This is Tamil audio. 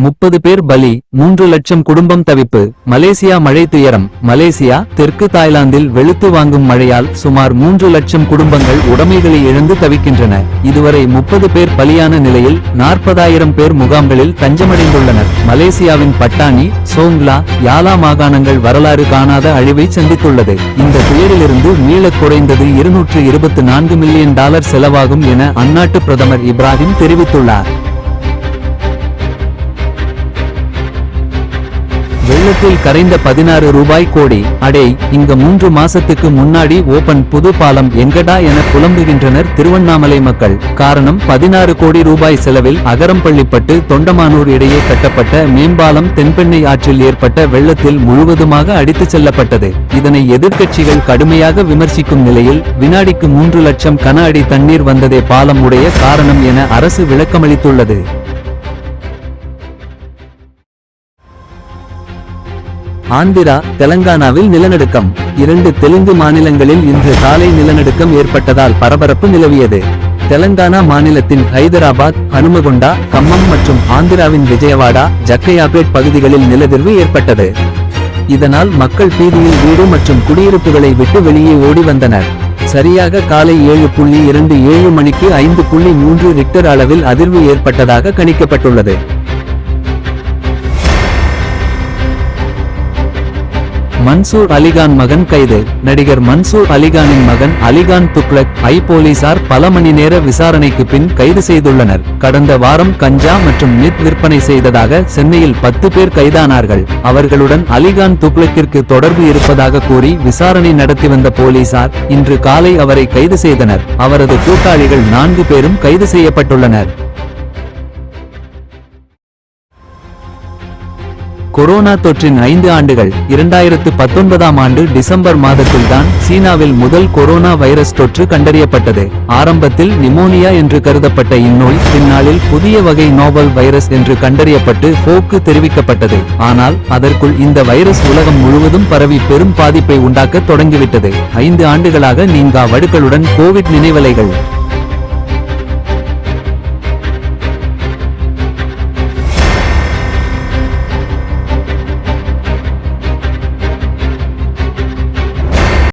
முப்பது பேர் பலி மூன்று லட்சம் குடும்பம் தவிப்பு மலேசியா மழை துயரம் மலேசியா தெற்கு தாய்லாந்தில் வெளுத்து வாங்கும் மழையால் சுமார் மூன்று லட்சம் குடும்பங்கள் உடைமைகளை இழந்து தவிக்கின்றன. இதுவரை முப்பது பேர் பலியான நிலையில் நாற்பதாயிரம் பேர் முகாம்களில் தஞ்சமடைந்துள்ளனர். மலேசியாவின் பட்டாணி சோங்லா யாலா மாகாணங்கள் வரலாறு காணாத அழிவை சந்தித்துள்ளது. இந்த துயரிலிருந்து மீளக் குறைந்தது இருநூற்று இருபத்தி நான்கு மில்லியன் டாலர் செலவாகும் என அந்நாட்டு பிரதமர் இப்ராஹிம் தெரிவித்துள்ளார். வெள்ளத்தில் கரைந்த பதினாறு ரூபாய் கோடி. அடே இங்க மூன்று மாசத்துக்கு முன்னாடி ஓபன் புது பாலம் எங்கடா என புலம்புகின்றனர் திருவண்ணாமலை மக்கள். காரணம் பதினாறு கோடி ரூபாய் செலவில் அகரம்பள்ளிப்பட்டு தொண்டமானூர் இடையே கட்டப்பட்ட மேம்பாலம் தென்பெண்ணை ஆற்றில் ஏற்பட்ட வெள்ளத்தில் முழுவதுமாக அடித்துச் செல்லப்பட்டது. இதனை எதிர்க்கட்சிகள் கடுமையாக விமர்சிக்கும் நிலையில் வினாடிக்கு மூன்று லட்சம் கன அடி தண்ணீர் வந்ததே பாலம் உடைய காரணம் என அரசு விளக்கமளித்துள்ளது. ஆந்திரா தெலங்கானாவில் நிலநடுக்கம். இரண்டு தெலுங்கு மாநிலங்களில் இன்று காலை நிலநடுக்கம் ஏற்பட்டதால் பரபரப்பு நிலவியது. தெலங்கானா மாநிலத்தின் ஹைதராபாத் ஹனுமகொண்டா கம்மம் மற்றும் ஆந்திராவின் விஜயவாடா ஜக்கையாபேட் பகுதிகளில் நிலதிர்வு ஏற்பட்டது. இதனால் மக்கள் பீதியில் வீடு மற்றும் குடியிருப்புகளை விட்டு வெளியே ஓடி வந்தனர். சரியாக காலை ஏழு புள்ளி இரண்டு ஏழு மணிக்கு ஐந்து புள்ளி மூன்று ரிக்டர் அளவில் அதிர்வு ஏற்பட்டதாக கணிக்கப்பட்டுள்ளது. மன்சூர் அலிகான் மகன் கைது. நடிகர் மன்சூர் அலிகானின் மகன் அலிகான் துக்ளக் ஐ போலீசார் பல மணி நேர விசாரணைக்கு பின் கைது செய்துள்ளனர். கடந்த வாரம் கஞ்சா மற்றும் மித் விற்பனை செய்ததாக சென்னையில் பத்து பேர் கைதானார்கள். அவர்களுடன் அலிகான் துக்ளக்கிற்கு தொடர்பு இருப்பதாக கூறி விசாரணை நடத்தி வந்த போலீசார் இன்று காலை அவரை கைது செய்தனர். அவரது கூட்டாளிகள் நான்கு பேரும் கைது செய்யப்பட்டுள்ளனர். கொரோனா தொற்றின் ஐந்து ஆண்டுகள் இரண்டாயிரத்து பத்தொன்பதாம் ஆண்டு டிசம்பர் மாதத்தில்தான் சீனாவில் முதல் கொரோனா வைரஸ் தொற்று கண்டறியப்பட்டது. ஆரம்பத்தில் நிமோனியா என்று கருதப்பட்ட இந்நோய் பின்னாளில் புதிய வகை நோவல் வைரஸ் என்று கண்டறியப்பட்டு போக்கு தெரிவிக்கப்பட்டது. ஆனால் அதற்குள் இந்த வைரஸ் உலகம் முழுவதும் பரவி பெரும் பாதிப்பை உண்டாக்க தொடங்கிவிட்டது. ஐந்து ஆண்டுகளாக நீங்கா வடுக்களுடன் கோவிட் நினைவலைகள்.